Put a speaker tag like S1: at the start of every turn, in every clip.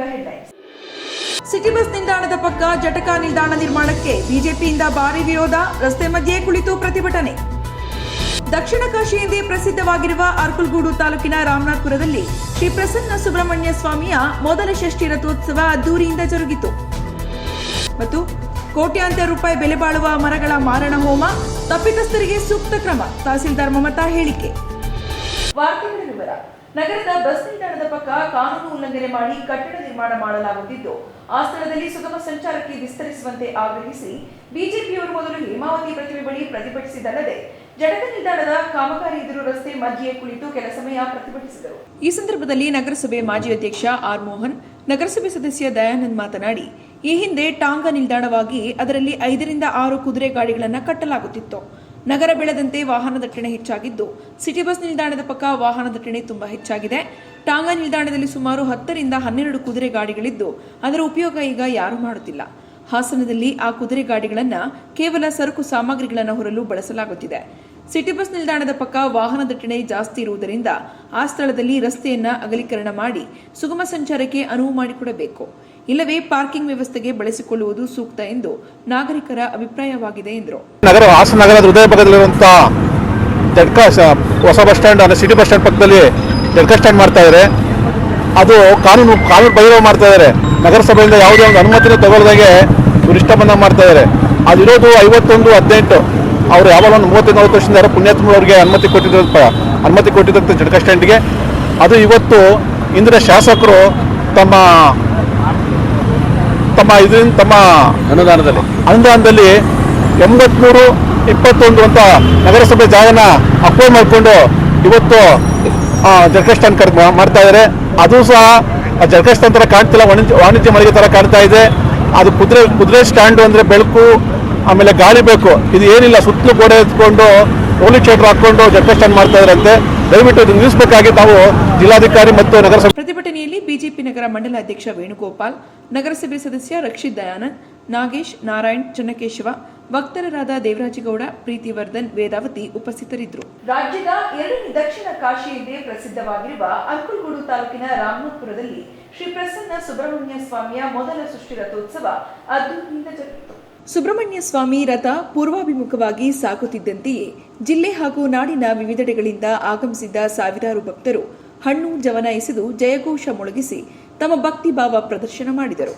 S1: ಈಗ headlines city bus ನಿಲ್ದಾಣದ ಪಕ್ಕ ಜಟಕ ನಿಲ್ದಾಣ ನಿರ್ಮಾಣಕ್ಕೆ ಬಿಜೆಪಿಯಿಂದ ಭಾರಿ ವಿರೋಧ, ರಸ್ತೆ ಮಧ್ಯೆ ಕುಳಿತು ಪ್ರತಿಭಟನೆ. ದಕ್ಷಿಣ ಕಾಶಿ ಎಂದೇ ಪ್ರಸಿದ್ಧವಾಗಿರುವ ಅರ್ಕುಲ್ಗೂಡು ತಾಲೂಕಿನ ರಾಮನಾಥ್ಪುರದಲ್ಲಿ ಶ್ರೀ ಪ್ರಸನ್ನ ಸುಬ್ರಹ್ಮಣ್ಯ ಸ್ವಾಮಿಯ ಮೊದಲ ಷಷ್ಠಿ ರಥೋತ್ಸವ ಅದ್ದೂರಿಯಿಂದ ಜರುಗಿತು. ಮತ್ತು ಕೋಟ್ಯಾಂತರ ರೂಪಾಯಿ ಬೆಲೆ ಬಾಳುವ ಮರಗಳ ಮಾರಣ ಹೋಮ ತಪ್ಪಿತಸ್ಥರಿಗೆ ಸೂಕ್ತ ಕ್ರಮ, ತಹಸೀಲ್ದಾರ್ ಮಮತಾ ಹೇಳಿಕೆ. ವಾರ್ತೆಗಳ ನಗರದ ಬಸ್ ನಿಲ್ದಾಣದ ಪಕ್ಕ ಕಾನೂನು ಉಲ್ಲಂಘನೆ ಮಾಡಿ ಕಟ್ಟಡ ನಿರ್ಮಾಣ ಮಾಡಲಾಗುತ್ತಿದ್ದು, ಆ ಸ್ಥಳದಲ್ಲಿ ಸುಗಮ ಸಂಚಾರಕ್ಕೆ ವಿಸ್ತರಿಸುವಂತೆ ಆಗ್ರಹಿಸಿ ಬಿಜೆಪಿಯವರು ಮೊದಲು ಹೇಮಾವತಿ ಪ್ರತಿಮೆ ಬಳಿ ಪ್ರತಿಭಟಿಸಿದಲ್ಲದೆ ಜಡಕ ನಿಲ್ದಾಣದ ಕಾಮಗಾರಿ ಎದುರು ರಸ್ತೆ ಮಧ್ಯೆ ಕುಳಿತು ಕೆಲ ಸಮಯ ಪ್ರತಿಭಟಿಸಿದರು. ಈ ಸಂದರ್ಭದಲ್ಲಿ ನಗರಸಭೆ ಮಾಜಿ ಅಧ್ಯಕ್ಷ ಆರ್ ಮೋಹನ್, ನಗರಸಭೆ ಸದಸ್ಯ ದಯಾನಂದ್ ಮಾತನಾಡಿ, ಈ ಹಿಂದೆ ಟಾಂಗ ನಿಲ್ದಾಣವಾಗಿ ಅದರಲ್ಲಿ ಐದರಿಂದ ಆರು ಕುದುರೆ ಗಾಡಿಗಳನ್ನು ಕಟ್ಟಲಾಗುತ್ತಿತ್ತು. ನಗರ ಬೆಳೆದಂತೆ ವಾಹನ ದಟ್ಟಣೆ ಹೆಚ್ಚಾಗಿದ್ದು, ಸಿಟಿ ಬಸ್ ನಿಲ್ದಾಣದ ಪಕ್ಕ ವಾಹನ ದಟ್ಟಣೆ ತುಂಬಾ ಹೆಚ್ಚಾಗಿದೆ. ಟಾಂಗಾ ನಿಲ್ದಾಣದಲ್ಲಿ ಸುಮಾರು ಹತ್ತರಿಂದ ಹನ್ನೆರಡು ಕುದುರೆ ಗಾಡಿಗಳಿದ್ದು, ಅದರ ಉಪಯೋಗ ಈಗ ಯಾರು ಮಾಡುತ್ತಿಲ್ಲ. ಹಾಸನದಲ್ಲಿ ಆ ಕುದುರೆ ಗಾಡಿಗಳನ್ನು ಕೇವಲ ಸರಕು ಸಾಮಗ್ರಿಗಳನ್ನು ಹೊರಲು ಬಳಸಲಾಗುತ್ತಿದೆ. ಸಿಟಿ ಬಸ್ ನಿಲ್ದಾಣದ ಪಕ್ಕ ವಾಹನ ದಟ್ಟಣೆ ಜಾಸ್ತಿ ಇರುವುದರಿಂದ ಆ ಸ್ಥಳದಲ್ಲಿ ರಸ್ತೆಯನ್ನ ಅಗಲೀಕರಣ ಮಾಡಿ ಸುಗಮ ಸಂಚಾರಕ್ಕೆ ಅನುವು ಮಾಡಿಕೊಡಬೇಕು. ಇಲ್ಲವೇ ಪಾರ್ಕಿಂಗ್ ವ್ಯವಸ್ಥೆಗೆ ಬಳಸಿಕೊಳ್ಳುವುದು ಸೂಕ್ತ ಎಂದು ನಾಗರಿಕರ ಅಭಿಪ್ರಾಯವಾಗಿದೆ ಎಂದರು.
S2: ನಗರ ಹಾಸನ ನಗರದ ಹೃದಯ ಭಾಗದಲ್ಲಿರುವಂತಹ ಹೊಸ ಬಸ್ ಸ್ಟ್ಯಾಂಡ್ ಅಂದರೆ ಸಿಟಿ ಬಸ್ ಸ್ಟ್ಯಾಂಡ್ ಪಕ್ಕದಲ್ಲಿ ಜಡ್ಕ ಸ್ಟ್ಯಾಂಡ್ ಮಾಡ್ತಾ ಅದು ಕಾನೂನು ಕಾನೂನು ಬಹಿರವ ಮಾಡ್ತಾ ಇದ್ದಾರೆ ನಗರಸಭೆಯಿಂದ ಯಾವುದೇ ಒಂದು ಅನುಮತಿನ ತಗೊಳ್ಳದಾಗೆ ಇವ್ರು ಇಷ್ಟ ಬಂದಂಗೆ ಮಾಡ್ತಾ ಇದ್ದಾರೆ ಅದಿರೋದು ಐವತ್ತೊಂದು ಹದಿನೆಂಟು. ಅವರು ಯಾವಾಗ ಒಂದು ಮೂವತ್ತೈದು ನಲವತ್ತು ವರ್ಷದಿಂದ ಯಾರೋ ಪುಣ್ಯಾತ್ಮರವ್ರಿಗೆ ಅನುಮತಿ ಕೊಟ್ಟಿದ್ರು ಅನುಮತಿ ಕೊಟ್ಟಿದ್ದಂಥ ಜಡ್ಕ ಸ್ಟ್ಯಾಂಡ್ಗೆ. ಅದು ಇವತ್ತು ಇಂದಿನ ಶಾಸಕರು ತಮ್ಮ ತಮ್ಮ ಇದರಿಂದ ತಮ್ಮ ಅನುದಾನದಲ್ಲಿ. ಅನುದಾನದಲ್ಲಿ ಎಂಬತ್ಮೂರು ಇಪ್ಪತ್ತೊಂದು ಅಂತ ನಗರಸಭೆ ಜಾಗನ ಅಪ್ಲೈ ಮಾಡಿಕೊಂಡು ಇವತ್ತು ಜರ್ಕಸ್ಟಾನ್ ಕರ್ ಮಾಡ್ತಾ ಇದ್ದಾರೆ ಅದು ಸಹ ಆ ಸ್ಟ್ಯಾಂಡ್ ಥರ ಕಾಣ್ತಿಲ್ಲ ವಾಣಿಜ್ಯ ವಾಣಿಜ್ಯ ಮಳಿಗೆ ಥರ ಕಾಣ್ತಾ ಇದೆ. ಅದು ಕುದುರೆ ಕುದುರೆ ಸ್ಟ್ಯಾಂಡು ಅಂದರೆ ಬೆಳಕು ಆಮೇಲೆ ಗಾಳಿ ಬೇಕು. ಇದು ಏನಿಲ್ಲ ಸುತ್ತಲೂ ಗೋಡೆ ಎತ್ಕೊಂಡು ಪೊಲೀಸ್ ಶೆಟರ್ ಹಾಕೊಂಡು ಜರ್ಕಸ್ಟಾನ್ ಮಾಡ್ತಾ ಇದ್ರಂತೆ. ದಯವಿಟ್ಟು ಇದು ನಿಲ್ಲಿಸಬೇಕಾಗಿ ತಾವು ಜಿಲ್ಲಾಧಿಕಾರಿ ಮತ್ತು ನಗರಸಭೆ
S1: ಪ್ರತಿಭಟನೆಯಲ್ಲಿ ಬಿಜೆಪಿ ನಗರ ಮಂಡಲ ಅಧ್ಯಕ್ಷ ವೇಣುಗೋಪಾಲ್ ನಗರಸಭೆ ಸದಸ್ಯ ರಕ್ಷಿತ್ ದಯಾನಂದ್ ನಾಗೇಶ್ ನಾರಾಯಣ್ ಚನ್ನಕೇಶವ ವಕ್ತರರಾದ ದೇವರಾಜಗೌಡ ಪ್ರೀತಿವರ್ಧನ್ ವೇದಾವತಿ ಉಪಸ್ಥಿತರಿದ್ದರು. ರಾಜ್ಯದ ಎರಡನೇ ದಕ್ಷಿಣ ಕಾಶಿ ಎಂದೇ ಪ್ರಸಿದ್ಧವಾಗಿರುವ ಅಂಕುಲ್ಗೂಡು ತಾಲೂಕಿನ ರಾಮನಾಥ್ಪುರದಲ್ಲಿ ಶ್ರೀ ಪ್ರಸನ್ನ ಸುಬ್ರಹ್ಮಣ್ಯ ಸ್ವಾಮಿಯ ಮೊದಲ ಸೃಷ್ಟಿ ರಥೋತ್ಸವ ಅದ್ದೂರಿಯಿಂದ ಜರುಗಿತು. ಸುಬ್ರಹ್ಮಣ್ಯ ಸ್ವಾಮಿ ರಥ ಪೂರ್ವಾಭಿಮುಖವಾಗಿ ಸಾಗುತ್ತಿದ್ದಂತೆಯೇ ಜಿಲ್ಲೆ ಹಾಗೂ ನಾಡಿನ ವಿವಿಧೆಡೆಗಳಿಂದ ಆಗಮಿಸಿದ್ದ ಸಾವಿರಾರು ಭಕ್ತರು ಹಣ್ಣು ಜವನ ಎಸೆದು ಜಯಘೋಷ ಮೊಳಗಿಸಿ ತಮ್ಮ ಭಕ್ತಿ ಭಾವ ಪ್ರದರ್ಶನ ಮಾಡಿದರು.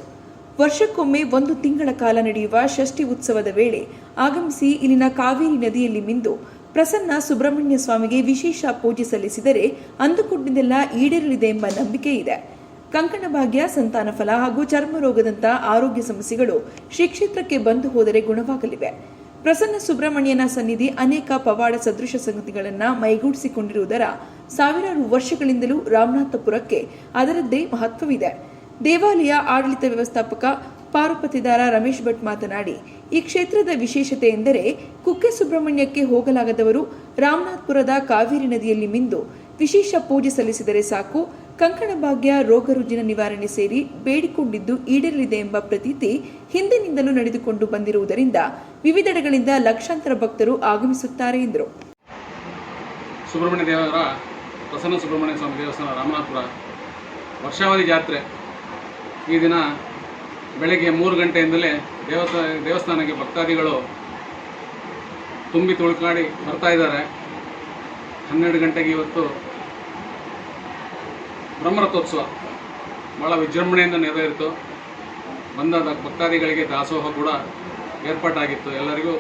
S1: ವರ್ಷಕ್ಕೊಮ್ಮೆ ಒಂದು ತಿಂಗಳ ಕಾಲ ನಡೆಯುವ ಷಷ್ಠಿ ಉತ್ಸವದ ವೇಳೆ ಆಗಮಿಸಿ ಇಲ್ಲಿನ ಕಾವೇರಿ ನದಿಯಲ್ಲಿ ಮಿಂದು ಪ್ರಸನ್ನ ಸುಬ್ರಹ್ಮಣ್ಯ ಸ್ವಾಮಿಗೆ ವಿಶೇಷ ಪೂಜೆ ಸಲ್ಲಿಸಿದರೆ ಅಂದುಕೊಂಡಿದ್ದೆಲ್ಲ ಈಡೇರಲಿದೆ ಎಂಬ ನಂಬಿಕೆ ಇದೆ ಕಂಕಣ ಭಾಗ್ಯ, ಸಂತಾನ ಫಲ ಹಾಗೂ ಚರ್ಮ ರೋಗದಂತಹ ಆರೋಗ್ಯ ಸಮಸ್ಯೆಗಳು ಶ್ರೀ ಕ್ಷೇತ್ರಕ್ಕೆ ಬಂದು ಹೋದರೆ ಗುಣವಾಗಲಿವೆ. ಪ್ರಸನ್ನ ಸುಬ್ರಹ್ಮಣ್ಯನ ಸನ್ನಿಧಿ ಅನೇಕ ಪವಾಡ ಸದೃಶ ಸಂಗತಿಗಳನ್ನು ಮೈಗೂಡಿಸಿಕೊಂಡಿರುವುದರ ಸಾವಿರಾರು ವರ್ಷಗಳಿಂದಲೂ ರಾಮನಾಥಪುರಕ್ಕೆ ಅದರದ್ದೇ ಮಹತ್ವವಿದೆ. ದೇವಾಲಯ ಆಡಳಿತ ವ್ಯವಸ್ಥಾಪಕ ಪಾರುಪತಿದಾರ ರಮೇಶ್ ಭಟ್ ಮಾತನಾಡಿ, ಈ ಕ್ಷೇತ್ರದ ವಿಶೇಷತೆ ಎಂದರೆ ಕುಕ್ಕೆ ಸುಬ್ರಹ್ಮಣ್ಯಕ್ಕೆ ಹೋಗಲಾಗದವರು ರಾಮನಾಥ್ಪುರದ ಕಾವೇರಿ ನದಿಯಲ್ಲಿ ಮಿಂದು ವಿಶೇಷ ಪೂಜೆ ಸಲ್ಲಿಸಿದರೆ ಸಾಕು ಕಂಕಣ ಭಾಗ್ಯ ರೋಗ ರುಜಿನ ನಿವಾರಣೆ ಸೇರಿ ಬೇಡಿಕೊಂಡಿದ್ದು ಈಡೇರಲಿದೆ ಎಂಬ ಪ್ರತೀತಿ ಹಿಂದಿನಿಂದಲೂ ನಡೆದುಕೊಂಡು ಬಂದಿರುವುದರಿಂದ ವಿವಿಧೆಡೆಗಳಿಂದ ಲಕ್ಷಾಂತರ ಭಕ್ತರು ಆಗಮಿಸುತ್ತಾರೆ ಎಂದರು.
S3: ಸುಬ್ರಹ್ಮಣ್ಯ ದೇವರ, ಪ್ರಸನ್ನ ಸುಬ್ರಹ್ಮಣ್ಯ ಸ್ವಾಮಿ ದೇವಸ್ಥಾನ ರಾಮನಾಥಪುರ ವರ್ಷಾವಧಿ ಜಾತ್ರೆ ಈ ದಿನ ಬೆಳಗ್ಗೆ ಮೂರು ಗಂಟೆಯಿಂದಲೇ ದೇವಸ್ಥಾನ ದೇವಸ್ಥಾನಕ್ಕೆ ಭಕ್ತಾದಿಗಳು ತುಂಬಿ ತುಳುಕಾಡಿ ಬರ್ತಾ ಇದ್ದಾರೆ. ಹನ್ನೆರಡು ಗಂಟೆಗೆ ಇವತ್ತು ಬ್ರಹ್ಮರಥೋತ್ಸವ ಭಾಳ ವಿಜೃಂಭಣೆಯಿಂದ ನೆರವೇರಿತು. ಬಂದ ಭಕ್ತಾದಿಗಳಿಗೆ ದಾಸೋಹ ಕೂಡ ಏರ್ಪಾಟಾಗಿತ್ತು. ಎಲ್ಲರಿಗೂ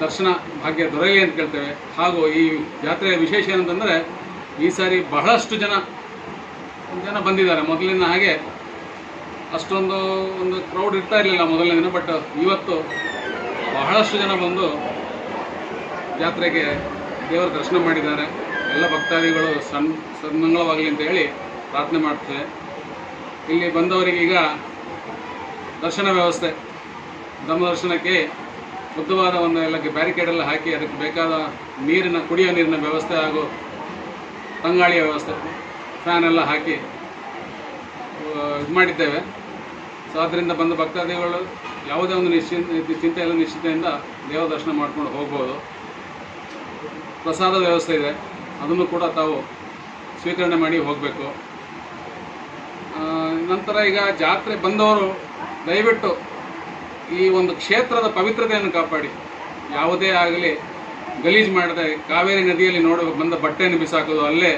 S3: ದರ್ಶನ ಭಾಗ್ಯ ದೊರೆಯಲಿ ಅಂತ ಕೇಳ್ತೇವೆ. ಹಾಗೂ ಈ ಜಾತ್ರೆಯ ವಿಶೇಷ ಏನಂತಂದರೆ, ಈ ಸಾರಿ ಬಹಳಷ್ಟು ಜನ ಜನ ಬಂದಿದ್ದಾರೆ. ಮೊದಲಿನ ಹಾಗೆ ಅಷ್ಟೊಂದು ಒಂದು ಕ್ರೌಡ್ ಇರ್ತಾ ಇರಲಿಲ್ಲ ಮೊದಲನೇ ದಿನ ಬಟ್ ಇವತ್ತು ಬಹಳಷ್ಟು ಜನ ಬಂದು ಜಾತ್ರೆಗೆ ದೇವರ ದರ್ಶನ ಮಾಡಿದ್ದಾರೆ. ಎಲ್ಲ ಭಕ್ತಾದಿಗಳು ಸನ್, ಸನ್ಮಂಗಳವಾಗಲಿ ಅಂತ ಹೇಳಿ ಪ್ರಾರ್ಥನೆ ಮಾಡ್ತೇವೆ. ಇಲ್ಲಿ ಬಂದವರಿಗೆ ಈಗ ದರ್ಶನ ವ್ಯವಸ್ಥೆ. ಧರ್ಮ ದರ್ಶನಕ್ಕೆ ಉದ್ದವಾದ ಒಂದು ಎಲ್ಲಕ್ಕೆ ಬ್ಯಾರಿಕೇಡ್ ಎಲ್ಲ ಹಾಕಿ ಅದಕ್ಕೆ ಬೇಕಾದ ನೀರಿನ, ಕುಡಿಯೋ ನೀರಿನ ವ್ಯವಸ್ಥೆ ಹಾಗೂ ತಂಗಾಳಿಯ ವ್ಯವಸ್ಥೆ ಫ್ಯಾನ್ ಎಲ್ಲ ಹಾಕಿ ಇದು ಮಾಡಿದ್ದೇವೆ. ಸೊ ಅದರಿಂದ ಬಂದ ಭಕ್ತಾದಿಗಳು ಯಾವುದೇ ಒಂದು ನಿಶ್ಚಿಂತ ಚಿಂತೆ ಎಲ್ಲ ನಿಶ್ಚಿತೆಯಿಂದ ದೇವ ದರ್ಶನ ಮಾಡ್ಕೊಂಡು ಹೋಗ್ಬೋದು. ಪ್ರಸಾದ ವ್ಯವಸ್ಥೆ ಇದೆ. ಅದನ್ನು ಕೂಡ ತಾವು ಸ್ವೀಕರಣೆ ಮಾಡಿ ಹೋಗಬೇಕು. ನಂತರ ಈಗ ಜಾತ್ರೆ ಬಂದವರು, ದಯವಿಟ್ಟು ಈ ಒಂದು ಕ್ಷೇತ್ರದ ಪವಿತ್ರತೆಯನ್ನು ಕಾಪಾಡಿ. ಯಾವುದೇ ಆಗಲಿ, ಗಲೀಜು ಮಾಡದೆ ಕಾವೇರಿ ನದಿಯಲ್ಲಿ ನೋಡುವ, ಬಂದ ಬಟ್ಟೆಯನ್ನು ಬಿಸಾಕೋದು, ಅಲ್ಲೇ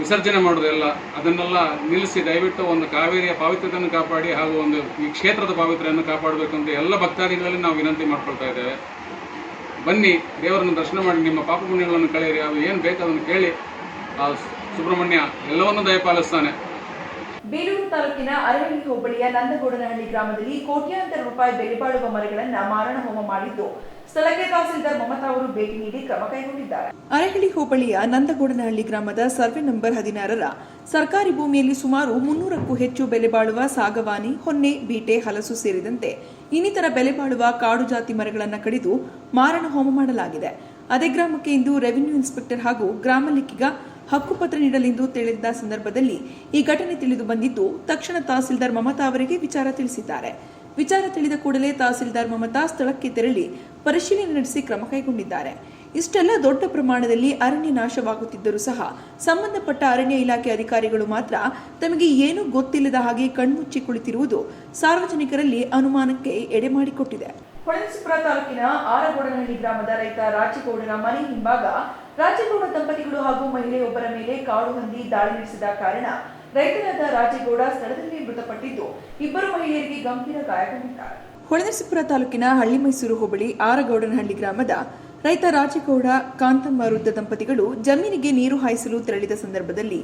S3: ವಿಸರ್ಜನೆ ಮಾಡೋದೆಲ್ಲ ಅದನ್ನೆಲ್ಲ ನಿಲ್ಲಿಸಿ ದಯವಿಟ್ಟು ಒಂದು ಕಾವೇರಿಯ ಪಾವಿತ್ರ್ಯತೆಯನ್ನು ಕಾಪಾಡಿ ಹಾಗೂ ಒಂದು ಈ ಕ್ಷೇತ್ರದ ಕಾಪಾಡಬೇಕು ಅಂತ ಎಲ್ಲ ಭಕ್ತಾದಿಗಳಲ್ಲಿ ನಾವು ವಿನಂತಿ ಮಾಡ್ಕೊಳ್ತಾ ಇದ್ದೇವೆ. ಬನ್ನಿ, ದೇವರನ್ನು ದರ್ಶನ ಮಾಡಿ, ನಿಮ್ಮ ಪಾಪ ಪುಣ್ಯಗಳನ್ನು ಕಳೆಯಿರಿ. ಅವು ಏನು ಬೇಕು ಅದನ್ನು ಕೇಳಿ ಆ ಸುಬ್ರಹ್ಮಣ್ಯ ಎಲ್ಲವನ್ನೂ ದಯಪಾಲಿಸ್ತಾನೆ.
S1: ಬೇಲೂರು ತಾಲೂಕಿನ ಅರಹಳ್ಳಿ ಹೋಬಳಿಯ ನಂದಗೌಡನಹಳ್ಳಿ ಗ್ರಾಮದಲ್ಲಿ ಕೋಟ್ಯಾಂತರ ರೂಪಾಯಿ ಬೆಲೆ ಬಾಳುವ ಮರಗಳನ್ನ ಮಾರಣ ಹೋಮ ಮಾಡಿದ್ದು, ಸ್ಥಳಕ್ಕೆ ತಹಸೀಲ್ದಾರ್ ಮಮತಾ ಅವರು ಭೇಟಿ ನೀಡಿ ಕ್ರಮ ಕೈಗೊಂಡಿದ್ದಾರೆ. ಅರಹಳ್ಳಿ ಹೋಬಳಿಯ ನಂದಗೌಡನಹಳ್ಳಿ ಗ್ರಾಮದ ಸರ್ವೆ ನಂಬರ್ ಹದಿನಾರರ ಸರ್ಕಾರಿ ಭೂಮಿಯಲ್ಲಿ ಸುಮಾರು ಮುನ್ನೂರಕ್ಕೂ ಹೆಚ್ಚು ಬೆಲೆ ಬಾಳುವ ಸಾಗವಾನಿ, ಹೊನ್ನೆ, ಬೀಟೆ, ಹಲಸು ಸೇರಿದಂತೆ ಇನ್ನಿತರ ಬೆಲೆ ಬಾಳುವ ಕಾಡು ಜಾತಿ ಮರಗಳನ್ನು ಕಡಿದು ಮಾರಣ ಹೋಮ ಮಾಡಲಾಗಿದೆ. ಅದೇ ಗ್ರಾಮಕ್ಕೆ ಇಂದು ರೆವಿನ್ಯೂ ಇನ್ಸ್ಪೆಕ್ಟರ್ ಹಾಗೂ ಗ್ರಾಮ ಲೆಕ್ಕಿಗ ಹಕ್ಕುಪತ್ರ ನೀಡಲೆಂದು ತಿಳಿದ ಸಂದರ್ಭದಲ್ಲಿ ಈ ಘಟನೆ ತಿಳಿದು ಬಂದಿದ್ದು, ತಕ್ಷಣ ತಹಸೀಲ್ದಾರ್ ಮಮತಾ ಅವರಿಗೆ ವಿಚಾರ ತಿಳಿಸಿದ್ದಾರೆ. ವಿಚಾರ ತಿಳಿದ ಕೂಡಲೇ ತಹಸೀಲ್ದಾರ್ ಮಮತಾ ಸ್ಥಳಕ್ಕೆ ತೆರಳಿ ಪರಿಶೀಲನೆ ನಡೆಸಿ ಕ್ರಮ ಕೈಗೊಂಡಿದ್ದಾರೆ. ಇಷ್ಟೆಲ್ಲ ದೊಡ್ಡ ಪ್ರಮಾಣದಲ್ಲಿ ಅರಣ್ಯ ನಾಶವಾಗುತ್ತಿದ್ದರೂ ಸಹ ಸಂಬಂಧಪಟ್ಟ ಅರಣ್ಯ ಇಲಾಖೆ ಅಧಿಕಾರಿಗಳು ಮಾತ್ರ ತಮಗೆ ಏನೂ ಗೊತ್ತಿಲ್ಲದ ಹಾಗೆ ಕಣ್ಮುಚ್ಚಿ ಕುಳಿತಿರುವುದು ಸಾರ್ವಜನಿಕರಲ್ಲಿ ಅನುಮಾನಕ್ಕೆ ಎಡೆ ಮಾಡಿಕೊಟ್ಟಿದೆ. ಹೊಳೆನರಸೀಪುರ ತಾಲೂಕಿನ ಆರಗೋಡನಹಳ್ಳಿ ಗ್ರಾಮದ ರೈತ ರಾಜಗೌಡನ ಮನೆ ಹಿಂಭಾಗ ರಾಜಗೌಡ ದಂಪತಿಗಳು ಹಾಗೂ ಮಹಿಳೆಯೊಬ್ಬರ ಮೇಲೆ ಕಾಡು ಹಂದಿ ದಾಳಿ ನಡೆಸಿದ ಕಾರಣ ರೈತರಾದ ರಾಜೇಗೌಡ ಸ್ಥಳದಲ್ಲಿ ಮೃತಪಟ್ಟಿದ್ದು ಇಬ್ಬರು ಮಹಿಳೆಯರಿಗೆ ಗಂಭೀರ ಗಾಯಗೊಂಡಿದ್ದಾರೆ. ಹೊಳೆನರಸೀಪುರ ತಾಲೂಕಿನ ಹಳ್ಳಿ ಮೈಸೂರು ಹೋಬಳಿ ಆರಗೌಡನಹಳ್ಳಿ ಗ್ರಾಮದ ರೈತ ರಾಜೇಗೌಡ, ಕಾಂತಮ್ಮ ವೃದ್ಧ ದಂಪತಿಗಳು ಜಮೀನಿಗೆ ನೀರು ಹಾಯಿಸಲು ತೆರಳಿದ ಸಂದರ್ಭದಲ್ಲಿ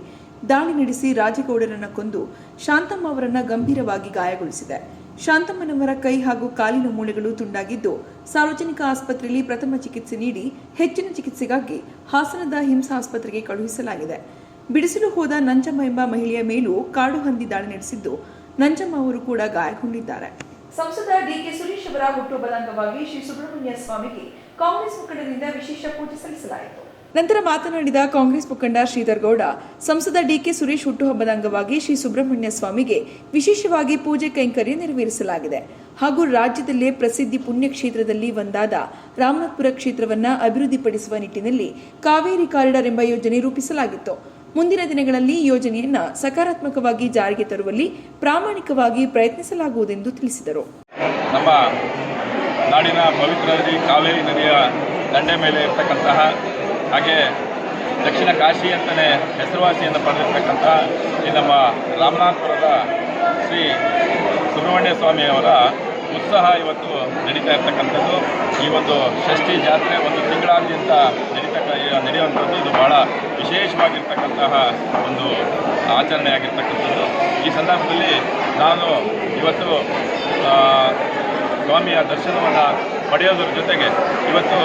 S1: ದಾಳಿ ನಡೆಸಿ ರಾಜೇಗೌಡರನ್ನ ಕೊಂದು ಶಾಂತಮ್ಮ ಅವರನ್ನ ಗಂಭೀರವಾಗಿ ಗಾಯಗೊಳಿಸಿದೆ. ಶಾಂತಮ್ಮನವರ ಕೈ ಹಾಗೂ ಕಾಲಿನ ಮೂಳೆಗಳು ತುಂಡಾಗಿದ್ದು ಸಾರ್ವಜನಿಕ ಆಸ್ಪತ್ರೆಯಲ್ಲಿ ಪ್ರಥಮ ಚಿಕಿತ್ಸೆ ನೀಡಿ ಹೆಚ್ಚಿನ ಚಿಕಿತ್ಸೆಗಾಗಿ ಹಾಸನದ ಹಿಂಸಾ ಆಸ್ಪತ್ರೆಗೆ ಕಳುಹಿಸಲಾಗಿದೆ. ಬಿಡಿಸಲು ಹೋದ ನಂಜಮ್ಮ ಎಂಬ ಮಹಿಳೆಯ ಮೇಲೂ ಕಾಡು ಹಂದಿ ದಾಳಿ ನಡೆಸಿದ್ದು ನಂಜಮ್ಮ ಅವರು ಕೂಡ ಗಾಯಗೊಂಡಿದ್ದಾರೆ. ಸಂಸದ ಡಿಕೆ ಸುರೇಶ್ ಅವರ ಹುಟ್ಟುಹಬ್ಬದ ಅಂಗವಾಗಿ ಶ್ರೀ ಸುಬ್ರಹ್ಮಣ್ಯ ಸ್ವಾಮಿಗೆ ಕಾಂಗ್ರೆಸ್ ಮುಖಂಡರಿಂದ ವಿಶೇಷ ಪೂಜೆ ಸಲ್ಲಿಸಲಾಯಿತು. ನಂತರ ಮಾತನಾಡಿದ ಕಾಂಗ್ರೆಸ್ ಮುಖಂಡ ಶ್ರೀಧರ್ ಗೌಡ ಸಂಸದ ಡಿಕೆ ಸುರೇಶ್ ಹುಟ್ಟುಹಬ್ಬದ ಅಂಗವಾಗಿ ಶ್ರೀ ಸುಬ್ರಹ್ಮಣ್ಯ ಸ್ವಾಮಿಗೆ ವಿಶೇಷವಾಗಿ ಪೂಜೆ ಕೈಂಕರ್ಯ ನೆರವೇರಿಸಲಾಗಿದೆ. ಹಾಗೂ ರಾಜ್ಯದಲ್ಲೇ ಪ್ರಸಿದ್ಧಿ ಪುಣ್ಯಕ್ಷೇತ್ರದಲ್ಲಿ ಒಂದಾದ ರಾಮನಾಥಪುರ ಕ್ಷೇತ್ರವನ್ನು ಅಭಿವೃದ್ಧಿಪಡಿಸುವ ನಿಟ್ಟಿನಲ್ಲಿ ಕಾವೇರಿ ಕಾರಿಡಾರ್ ಎಂಬ ಯೋಜನೆ ರೂಪಿಸಲಾಗಿತ್ತು. ಮುಂದಿನ ದಿನಗಳಲ್ಲಿ ಯೋಜನೆಯನ್ನು ಯೋಜನೆಯನ್ನ ಸಕಾರಾತ್ಮಕವಾಗಿ ಜಾರಿಗೆ ತರುವಲ್ಲಿ ಪ್ರಾಮಾಣಿಕವಾಗಿ ಪ್ರಯತ್ನಿಸಲಾಗುವುದೆಂದು ತಿಳಿಸಿದರು.
S4: ನಮ್ಮ ನಾಡಿನ ಪವಿತ್ರ ನದಿ ಕಾವೇರಿ ನದಿಯ ದಂಡೆ ಮೇಲೆ ಇರ್ತಕ್ಕಂತಹ ಹಾಗೆ ದಕ್ಷಿಣ ಕಾಶಿ ಅಂತಲೇ ಹೆಸರುವಾಸಿಯನ್ನು ಪಡೆದಿರ್ತಕ್ಕಂತಹ ಈ ನಮ್ಮ ರಾಮನಾಥಪುರದ ಶ್ರೀ ಸುಬ್ರಹ್ಮಣ್ಯ ಸ್ವಾಮಿಯವರ ಉತ್ಸಾಹ ಇವತ್ತು ನಡೀತಾ ಇರ್ತಕ್ಕಂಥದ್ದು. ಈ ಒಂದು ಷಷ್ಠಿ ಜಾತ್ರೆ ಒಂದು ತಿಂಗಳಾದ್ಯಂತ ನಡೀತಕ್ಕ ನಡೆಯುವಂಥದ್ದು ಇದು ಬಹಳ ವಿಶೇಷವಾಗಿರ್ತಕ್ಕಂತಹ ಒಂದು ಆಚರಣೆಯಾಗಿರ್ತಕ್ಕಂಥದ್ದು. ಈ ಸಂದರ್ಭದಲ್ಲಿ ನಾನು ಇವತ್ತು ಸ್ವಾಮಿಯ ದರ್ಶನವನ್ನು ಪಡೆಯೋದ್ರ ಜೊತೆಗೆ ಇವತ್ತು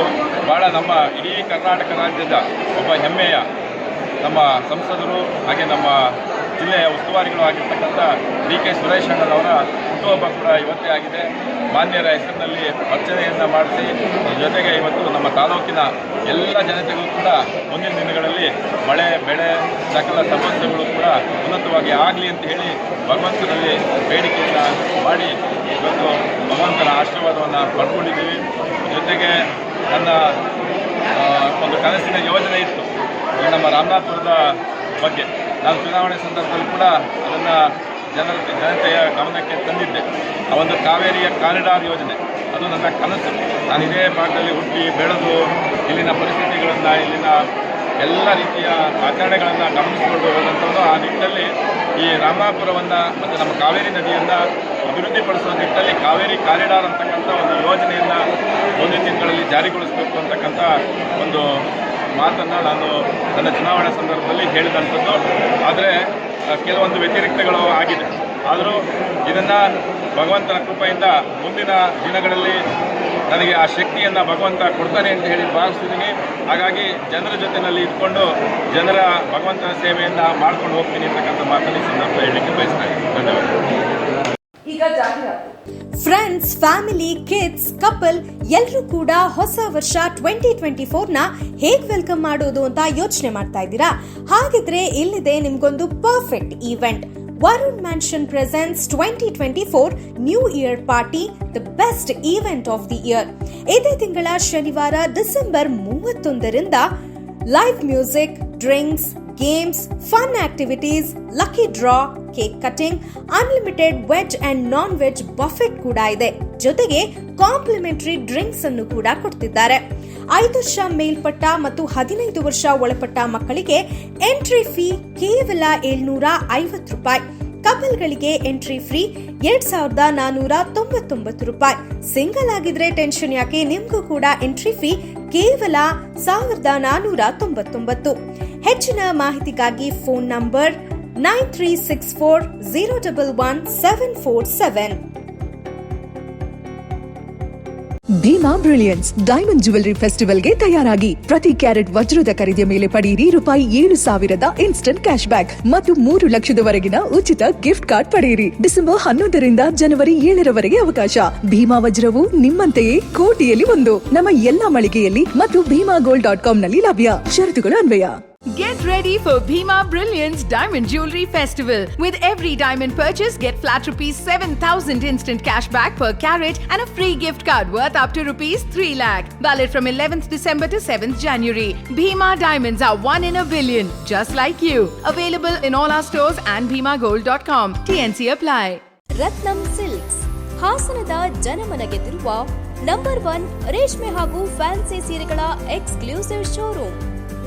S4: ಭಾಳ ನಮ್ಮ ಇಡೀ ಕರ್ನಾಟಕ ರಾಜ್ಯದ ಒಬ್ಬ ಹೆಮ್ಮೆಯ ನಮ್ಮ ಸಂಸದರು ಹಾಗೆ ನಮ್ಮ ಜಿಲ್ಲೆಯ ಉಸ್ತುವಾರಿಗಳು ಆಗಿರ್ತಕ್ಕಂಥ ಡಿ ಕೆ ಸುರೇಶ್ ಅಣ್ಣನವರ ಹುಟ್ಟುಹಬ್ಬ ಕೂಡ ಇವತ್ತೇ ಆಗಿದೆ. ಮಾನ್ಯರ ಹೆಸರಿನಲ್ಲಿ ಅರ್ಚನೆಯನ್ನು ಮಾಡಿಸಿ ಜೊತೆಗೆ ಇವತ್ತು ನಮ್ಮ ತಾಲೂಕಿನ ಎಲ್ಲ ಜನತೆಗೂ ಕೂಡ ಮುಂದಿನ ದಿನಗಳಲ್ಲಿ ಮಳೆ, ಬೆಳೆ, ಸಕಲ ಸಮಸ್ಯೆಗಳು ಕೂಡ ಉನ್ನತವಾಗಿ ಆಗಲಿ ಅಂತ ಹೇಳಿ ಭಗವಂತನಲ್ಲಿ ಬೇಡಿಕೆಯನ್ನು ಮಾಡಿ ಇವತ್ತು ಭಗವಂತನ ಆಶೀರ್ವಾದವನ್ನು ಪಡ್ಕೊಂಡಿದ್ದೀವಿ. ಜೊತೆಗೆ ನನ್ನ ಒಂದು ಕನಸಿನ ಯೋಜನೆ ಇತ್ತು. ನಮ್ಮ ರಾಮನಾಥಪುರದ ಬಗ್ಗೆ. ನಾನು ಚುನಾವಣೆ ಸಂದರ್ಭದಲ್ಲಿ ಕೂಡ ಅದನ್ನು ಜನರ, ಜನತೆಯ ಗಮನಕ್ಕೆ ತಂದಿದ್ದೆ. ಆ ಒಂದು ಕಾವೇರಿಯ ಕಾರಿಡಾರ್ ಯೋಜನೆ, ಅದು ನನ್ನ ಕನಸು. ನಾನು ಇದೇ ಭಾಗದಲ್ಲಿ ಹುಟ್ಟಿ ಬೆಳೆದು ಇಲ್ಲಿನ ಪರಿಸ್ಥಿತಿಗಳನ್ನು, ಇಲ್ಲಿನ ಎಲ್ಲ ರೀತಿಯ ಆಚರಣೆಗಳನ್ನು ಗಮನಿಸಿಕೊಂಡು ಹೋದಂಥದ್ದು. ಆ ನಿಟ್ಟಿನಲ್ಲಿ ಈ ರಾಮನಾಥಪುರವನ್ನು ಮತ್ತು ನಮ್ಮ ಕಾವೇರಿ ನದಿಯನ್ನು ಅಭಿವೃದ್ಧಿಪಡಿಸುವ ನಿಟ್ಟಿನಲ್ಲಿ ಕಾವೇರಿ ಕಾರಿಡಾರ್ ಅಂತಕ್ಕಂಥ ಒಂದು ಯೋಜನೆಯನ್ನ ಮುಂದಿನ ದಿನಗಳಲ್ಲಿ ಜಾರಿಗೊಳಿಸಬೇಕು ಅಂತಕ್ಕಂಥ ಒಂದು ಮಾತನ್ನು ನಾನು ನನ್ನ ಚುನಾವಣೆ ಸಂದರ್ಭದಲ್ಲಿ ಹೇಳಿದಂಥದ್ದು. ಆದರೆ ಕೆಲವೊಂದು ವ್ಯತಿರಿಕ್ತಗಳು ಆಗಿದೆ. ಆದರೂ ಇದನ್ನು ಭಗವಂತನ ಕೃಪೆಯಿಂದ ಮುಂದಿನ ದಿನಗಳಲ್ಲಿ ನನಗೆ ಆ ಶಕ್ತಿಯನ್ನು ಭಗವಂತ ಕೊಡ್ತಾನೆ ಅಂತ ಹೇಳಿ ಭಾವಿಸ್ತಿದ್ದೀನಿ ಹಾಗಾಗಿ ಜನರ ಜೊತೆಯಲ್ಲಿ ಇದ್ಕೊಂಡು ಜನರ ಭಗವಂತನ ಸೇವೆಯನ್ನು ಮಾಡ್ಕೊಂಡು ಹೋಗ್ತೀನಿ ಅಂತಕ್ಕಂಥ ಮಾತನ್ನು ಸಂದರ್ಭ ಹೇಳಲಿಕ್ಕೆ ಬಯಸ್ತಾ ಇದ್ದೀನಿ. ಧನ್ಯವಾದ
S1: ಈಗ ಜಾಹೀರಾತು.
S5: ಫ್ರೆಂಡ್ಸ್ ಫ್ಯಾಮಿಲಿ ಕಿಡ್ಸ್ ಕಪಲ್ ಎಲ್ಲರೂ ಕೂಡ ಹೊಸ ವರ್ಷ ಟ್ವೆಂಟಿ ಟ್ವೆಂಟಿ ಫೋರ್ನ ಹೇಗ್ ವೆಲ್ಕಮ್ ಮಾಡೋದು ಅಂತ ಯೋಚನೆ ಮಾಡ್ತಾ ಇದ್ದೀರಾ? ಹಾಗಿದ್ರೆ ಇಲ್ಲಿದೆ ನಿಮ್ಗೊಂದು perfect event Varun mansion presents twenty twenty four new year party the best event of the year ಇದೇ ತಿಂಗಳ ಶನಿವಾರ December ಮೂವತ್ತೊಂದರಿಂದ live music drinks games fun activities, lucky draw cake cutting unlimited veg and non veg buffet ಕೂಡ ಇದೆ. ಜೊತೆಗೆ complementary drinks ಅನ್ನು ಕೂಡ ಕೊಡ್ತಿದ್ದಾರೆ. ಐದು ವರ್ಷ ಮೇಲ್ಪಟ್ಟ ಮತ್ತು ಹದಿನೈದು ವರ್ಷ ಒಳಪಟ್ಟ ಮಕ್ಕಳಿಗೆ ಎಂಟ್ರಿ ಫೀ ಕೇವಲ ಏಳ್ನೂರ ಐವತ್ತು ರೂಪಾಯಿ. ಕಪಲ್ಗಳಿಗೆ ಎಂಟ್ರಿ ಫ್ರೀ ಎರಡ್ ಸಾವಿರದ ನಾನೂರ ತೊಂಬತ್ತೊಂಬತ್ತು ರೂಪಾಯಿ. ಸಿಂಗಲ್ ಆಗಿದ್ರೆ ಟೆನ್ಷನ್ ಯಾಕೆ? ನಿಮಗೂ ಕೂಡ ಎಂಟ್ರಿ ಫೀ ಕೇವಲ ಸಾವಿರದ ನಾನೂರ ತೊಂಬತ್ತೊಂಬತ್ತು. ಹೆಚ್ಚಿನ ಮಾಹಿತಿಗಾಗಿ phone number nine three six four zero double one seven four seven.
S6: Bhima brilliance diamond jewellery ಫೆಸ್ಟಿವಲ್ಗೆ ತಯಾರಾಗಿ. ಪ್ರತಿ ಕ್ಯಾರೆಟ್ ವಜ್ರದ ಖರೀದಿಯ ಮೇಲೆ ಪಡೆಯಿರಿ ರೂಪಾಯಿ ಏಳು ಸಾವಿರದ ಇನ್ಸ್ಟಂಟ್ ಕ್ಯಾಶ್ ಬ್ಯಾಕ್ ಮತ್ತು ಮೂರು ಲಕ್ಷದವರೆಗಿನ ಉಚಿತ ಗಿಫ್ಟ್ ಕಾರ್ಡ್ ಪಡೆಯಿರಿ ಡಿಸೆಂಬರ್ ಹನ್ನೊಂದರಿಂದ ಜನವರಿ ಏಳರವರೆಗೆ ಅವಕಾಶ. ಭೀಮಾ ವಜ್ರವು ನಿಮ್ಮಂತೆಯೇ ಕೋಟಿಯಲ್ಲಿ ಒಂದು. ನಮ್ಮ ಎಲ್ಲಾ ಮಳಿಗೆಯಲ್ಲಿ ಮತ್ತು ಭೀಮಾ ಗೋಲ್ಡ್ ಡಾಟ್ ಕಾಮ್ನಲ್ಲಿ ಲಭ್ಯ. ಷರತ್ತುಗಳು ಅನ್ವಯ.
S7: Get ready for Bhima Brilliance Diamond Jewelry Festival. With every diamond purchase, get flat rupees 7000 instant cash back per carat and a free gift card worth up to rupees 3 lakh. Valid from 11th December to 7th January. Bhima Diamonds are one in a billion, just like you. Available in all our stores and bhimagold.com. TNC apply.
S8: Ratnam silks ಹಾಸನದ ಜನಮನ ಗೆದ್ದಿರುವ number one ರೇಷ್ಮೆ ಹಾಗೂ fancy ಸೀರೆಗಳ exclusive showroom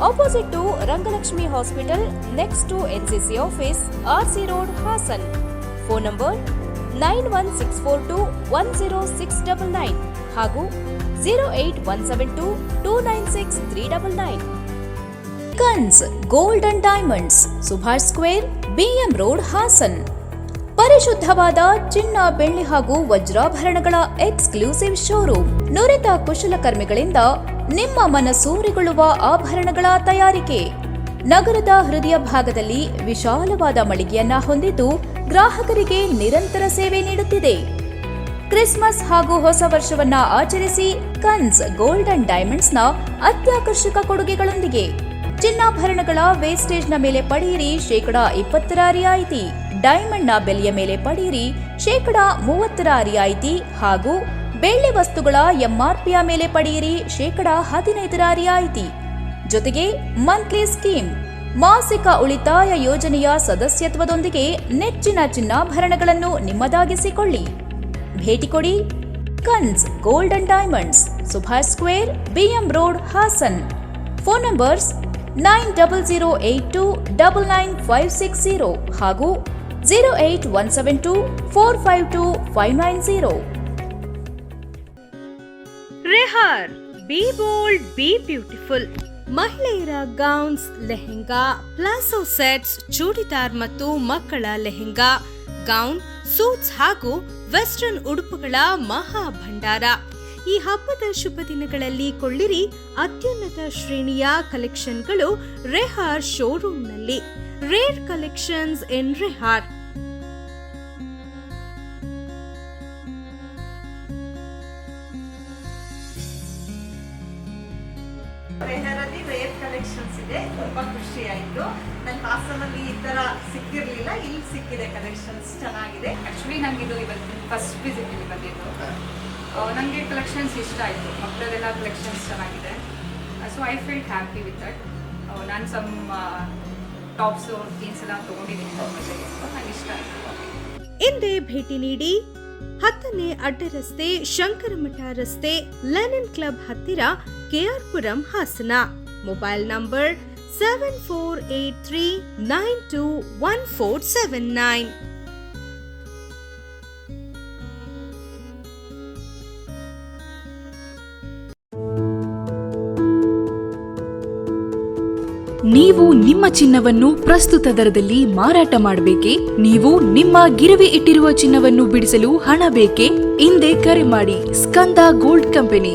S8: Opposite to Rangalakshmi hospital next to NCC office R C road Hassan phone number nine one six four two one zero six double nine ಹಾಗೂ zero eight one seven two two nine six three double nine Kans gold and diamonds Subhash square BM road Hassan ಪರಿಶುದ್ಧವಾದ ಚಿನ್ನ, ಬೆಳ್ಳಿ ಹಾಗೂ ವಜ್ರಾಭರಣಗಳ exclusive showroom ನುರಿತ ಕುಶಲಕರ್ಮಿಗಳಿಂದ ನಿಮ್ಮ ಮನಸೂರೆಗೊಳ್ಳುವ ಆಭರಣಗಳ ತಯಾರಿಕೆ. ನಗರದ ಹೃದಯ ಭಾಗದಲ್ಲಿ ವಿಶಾಲವಾದ ಮಳಿಗೆಯನ್ನ ಹೊಂದಿದ್ದು ಗ್ರಾಹಕರಿಗೆ ನಿರಂತರ ಸೇವೆ ನೀಡುತ್ತಿದೆ. ಕ್ರಿಸ್ಮಸ್ ಹಾಗೂ ಹೊಸ ವರ್ಷವನ್ನ ಆಚರಿಸಿ ಕನ್ಸ್ ಗೋಲ್ಡ್ ಅಂಡ್ ಡೈಮಂಡ್ಸ್ನ ಅತ್ಯಾಕರ್ಷಕ ಕೊಡುಗೆಗಳೊಂದಿಗೆ. ಚಿನ್ನಾಭರಣಗಳ ವೇಸ್ಟೇಜ್ನ ಮೇಲೆ ಪಡೆಯಿರಿ ಶೇಕಡ ಇಪ್ಪತ್ತರ ರಿಯಾಯಿತಿ ಡೈಮಂಡ್ನ ಬೆಲೆಯ ಮೇಲೆ ಪಡೆಯಿರಿ ಶೇಕಡ ಮೂವತ್ತರ ರಿಯಾಯಿತಿ ಹಾಗೂ ಬೆಳ್ಳಿ ವಸ್ತುಗಳ ಎಂಆರ್ಪಿಯ ಮೇಲೆ ಪಡೆಯಿರಿ ಶೇಕಡ ಹದಿನೈದರ ರಿಯಾಯಿತಿ ಜೊತೆಗೆ ಮಂತ್ಲಿ ಸ್ಕೀಮ್, ಮಾಸಿಕ ಉಳಿತಾಯ ಯೋಜನೆಯ ಸದಸ್ಯತ್ವದೊಂದಿಗೆ ನೆಚ್ಚಿನ ಚಿನ್ನಾಭರಣಗಳನ್ನು ನಿಮ್ಮದಾಗಿಸಿಕೊಳ್ಳಿ. ಭೇಟಿ ಕೊಡಿ Kans gold and diamonds, Subhash square, BM road, Hassan. Phone numbers nine double zero eight two double nine five six zero ಹಾಗೂ zero eight one seven two four five two five nine zero.
S5: Rehar B bold B beautiful ಮಹಿಳೆಯರ gowns lehenga, palazzo sets, churidar ಮತ್ತು ಮಕ್ಕಳ lehenga. Gown suits ಹಾಗೂ western ಉಡುಪುಗಳ ಮಹಾ ಭಂಡಾರ. ಈ ಹಬ್ಬದ ಶುಭ ದಿನಗಳಲ್ಲಿ ಕೊಳ್ಳಿರಿ ಅತ್ಯುನ್ನತ ಶ್ರೇಣಿಯ ಕಲೆಕ್ಷನ್ಗಳು ರೆಹಾರ್ ಶೋರೂಮ್ನಲ್ಲಿ rare collections in
S9: Rehar rare collections ಇದೆ. ತುಂಬಾ ಖುಷಿ ಆಯ್ತು. ನನ್ನ ಹಾಸನಲ್ಲಿ ಈ ತರ ಸಿಕ್ಕಿರ್ಲಿಲ್ಲ. ಇಲ್ಲಿ ಸಿಕ್ಕಿದೆ ಕಲೆಕ್ಷನ್ಸ್ ಚೆನ್ನಾಗಿದೆ.
S10: ಆ್ಯಕ್ಚುಲಿ ನನಗೆ ಇದು ಇವತ್ತು ಫಸ್ಟ್ ವಿಸಿಟ್ ಇಲ್ಲಿ ಬಂದಿದ್ದು. ನನಗೆ ಕಲೆಕ್ಷನ್ಸ್ ಇಷ್ಟ ಆಯಿತು. ಮಕ್ಕಳದೆಲ್ಲ ಕಲೆಕ್ಷನ್ಸ್ ಚೆನ್ನಾಗಿದೆ. So I feel happy with that ನಾನು ಸಮ್ ಟಾಪ್ಸು ಜೀನ್ಸ್ ಎಲ್ಲ ತೊಗೊಂಡಿದ್ದೀನಿ ನನಗೆ ಇಷ್ಟ ಆಯಿತು.
S5: ಹಿಂದೆ ಭೇಟಿ ನೀಡಿ ಹತ್ತನೇ ಅಡ್ಡ ರಸ್ತೆ ಶಂಕರಮಠ ರಸ್ತೆ ಲೆನನ್ ಕ್ಲಬ್ ಹತ್ತಿರ KR Puram Hassan. Mobile number seven four eight three nine two one four seven nine
S7: ನೀವು ನಿಮ್ಮ ಚಿನ್ನವನ್ನು ಪ್ರಸ್ತುತ ದರದಲ್ಲಿ ಮಾರಾಟ ಮಾಡಬೇಕೇ? ನೀವು ನಿಮ್ಮ ಗಿರವಿ ಇಟ್ಟಿರುವ ಚಿನ್ನವನ್ನು ಬಿಡಿಸಲು ಹಣ ಬೇಕೇ? ಹಿಂದೆ ಕರೆ ಮಾಡಿ Skanda gold company.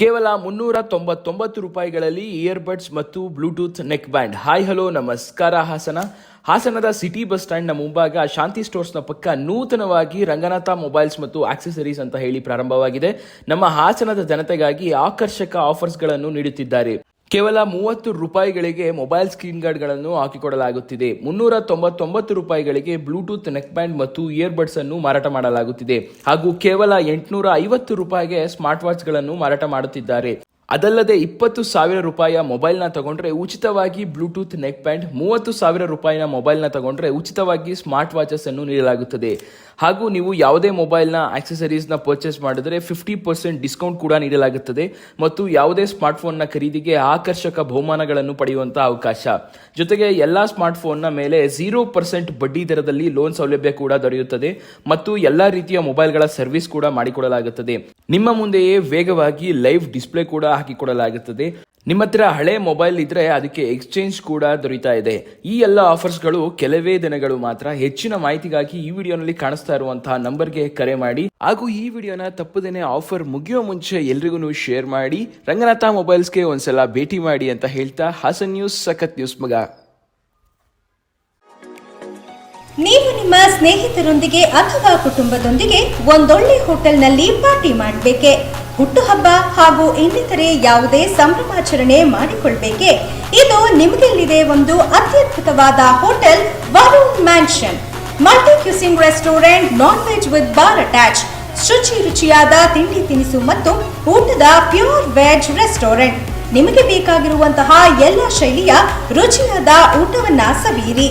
S11: ಕೇವಲ ಮುನ್ನೂರ ತೊಂಬತ್ತೊಂಬತ್ತು ರೂಪಾಯಿಗಳಲ್ಲಿ ಇಯರ್ಬಡ್ಸ್ ಮತ್ತು bluetooth neck band hi hello ನಮಸ್ಕಾರ, ಹಾಸನ. ಹಾಸನದ ಸಿಟಿ ಬಸ್ ಸ್ಟ್ಯಾಂಡ್ನ ಮುಂಭಾಗ ಶಾಂತಿ ಸ್ಟೋರ್ಸ್ನ ಪಕ್ಕ ನೂತನವಾಗಿ ರಂಗನಾಥ ಮೊಬೈಲ್ಸ್ ಮತ್ತು ಆಕ್ಸೆಸರೀಸ್ ಅಂತ ಹೇಳಿ ಪ್ರಾರಂಭವಾಗಿದೆ. ನಮ್ಮ ಹಾಸನದ ಜನತೆಗಾಗಿ ಆಕರ್ಷಕ ಆಫರ್ಸ್ಗಳನ್ನು ನೀಡುತ್ತಿದ್ದಾರೆ. ಕೇವಲ ಮೂವತ್ತು ರೂಪಾಯಿಗಳಿಗೆ ಮೊಬೈಲ್ ಸ್ಕ್ರೀನ್ ಗಾರ್ಡ್ಗಳನ್ನು ಹಾಕಿಕೊಡಲಾಗುತ್ತಿದೆ. ಮುನ್ನೂರ ತೊಂಬತ್ತೊಂಬತ್ತು ರೂಪಾಯಿಗಳಿಗೆ ಬ್ಲೂಟೂತ್ ನೆಕ್ ಬ್ಯಾಂಡ್ ಮತ್ತು ಇಯರ್ಬಡ್ಸ್ ಅನ್ನು ಮಾರಾಟ ಮಾಡಲಾಗುತ್ತಿದೆ. ಹಾಗೂ ಕೇವಲ ಎಂಟುನೂರ ಐವತ್ತು ರೂಪಾಯಿಗೆ ಸ್ಮಾರ್ಟ್ ವಾಚ್ಗಳನ್ನು ಮಾರಾಟ ಮಾಡುತ್ತಿದ್ದಾರೆ. ಅದಲ್ಲದೆ ಇಪ್ಪತ್ತು ಸಾವಿರ ರೂಪಾಯಿಯ ಮೊಬೈಲ್ನ ತಗೊಂಡ್ರೆ ಉಚಿತವಾಗಿ ಬ್ಲೂಟೂತ್ ನೆಕ್ ಬ್ಯಾಂಡ್ ಮೂವತ್ತು ಸಾವಿರ ರೂಪಾಯಿನ ಮೊಬೈಲ್ನ ತಗೊಂಡ್ರೆ ಉಚಿತವಾಗಿ ಸ್ಮಾರ್ಟ್ ವಾಚಸ್ ಅನ್ನು ನೀಡಲಾಗುತ್ತದೆ. ಹಾಗೂ ನೀವು ಯಾವುದೇ ಮೊಬೈಲ್ನ ಆಕ್ಸೆಸರೀಸ್ನ ಪರ್ಚೇಸ್ ಮಾಡಿದರೆ ಫಿಫ್ಟಿ ಪರ್ಸೆಂಟ್ ಡಿಸ್ಕೌಂಟ್ ಕೂಡ ನೀಡಲಾಗುತ್ತದೆ ಮತ್ತು ಯಾವುದೇ ಸ್ಮಾರ್ಟ್ಫೋನ್ನ ಖರೀದಿಗೆ ಆಕರ್ಷಕ ಬಹುಮಾನಗಳನ್ನು ಪಡೆಯುವಂತಹ ಅವಕಾಶ. ಜೊತೆಗೆ ಎಲ್ಲ ಸ್ಮಾರ್ಟ್ಫೋನ್ನ ಮೇಲೆ ಝೀರೋ ಪರ್ಸೆಂಟ್ ಬಡ್ಡಿ ದರದಲ್ಲಿ ಲೋನ್ ಸೌಲಭ್ಯ ಕೂಡ ದೊರೆಯುತ್ತದೆ ಮತ್ತು ಎಲ್ಲ ರೀತಿಯ ಮೊಬೈಲ್ಗಳ ಸರ್ವಿಸ್ ಕೂಡ ಮಾಡಿಕೊಡಲಾಗುತ್ತದೆ. ನಿಮ್ಮ ಮುಂದೆಯೇ ವೇಗವಾಗಿ ಲೈವ್ ಡಿಸ್ಪ್ಲೇ ಕೂಡ ಹಾಕಿಕೊಡಲಾಗುತ್ತದೆ. ನಿಮ್ಮ ಹತ್ರ ಹಳೆ ಮೊಬೈಲ್ ಇದ್ರೆ ಅದಕ್ಕೆ ಎಕ್ಸ್ಚೇಂಜ್ ಕೂಡ ದೊರೀತಾ ಇದೆ. ಈ ಎಲ್ಲ ಆಫರ್ಸ್ಗಳು ಕೆಲವೇ ದಿನಗಳು ಮಾತ್ರ ಹೆಚ್ಚಿನ ಮಾಹಿತಿಗಾಗಿ ಈ ವಿಡಿಯೋನಲ್ಲಿ ಕಾಣಿಸ್ತಾ ಇರುವಂತಹ ನಂಬರ್ಗೆ ಕರೆ ಮಾಡಿ. ಹಾಗೂ ಈ ವಿಡಿಯೋನ ತಪ್ಪದೇನೆ ಆಫರ್ ಮುಗಿಯೋ ಮುಂಚೆ ಎಲ್ರಿಗೂ ಶೇರ್ ಮಾಡಿ. ರಂಗನಾಥ ಮೊಬೈಲ್ಸ್ಗೆ ಒಂದ್ಸಲ ಭೇಟಿ ಮಾಡಿ ಅಂತ ಹೇಳ್ತಾ ಹಾಸನ್ ನ್ಯೂಸ್ ಸಖತ್ ನ್ಯೂಸ್ ಮಗ.
S5: ನೀವು ನಿಮ್ಮ ಸ್ನೇಹಿತರೊಂದಿಗೆ ಅಥವಾ ಕುಟುಂಬದೊಂದಿಗೆ ಒಂದೊಳ್ಳೆ ಹೋಟೆಲ್ನಲ್ಲಿ ಪಾರ್ಟಿ ಮಾಡಬೇಕೆ? ಹುಟ್ಟುಹಬ್ಬ ಹಾಗೂ ಇನ್ನಿತರೆ ಯಾವುದೇ ಸಂಭ್ರಮಾಚರಣೆ ಮಾಡಿಕೊಳ್ಬೇಕೆ? ಇದು ನಿಮಗೆಲ್ಲಿದೆ ಒಂದು ಅತ್ಯದ್ಭುತವಾದ hotel Varun mansion. Multi cuisine restaurant non veg with bar attach ಶುಚಿ ರುಚಿಯಾದ ತಿಂಡಿ ತಿನಿಸು ಮತ್ತು ಊಟದ ಪ್ಯೂರ್ ವೆಜ್ ರೆಸ್ಟೋರೆಂಟ್. ನಿಮಗೆ ಬೇಕಾಗಿರುವಂತಹ ಎಲ್ಲ ಶೈಲಿಯ ರುಚಿಯಾದ ಊಟವನ್ನ ಸವಿಯಿರಿ.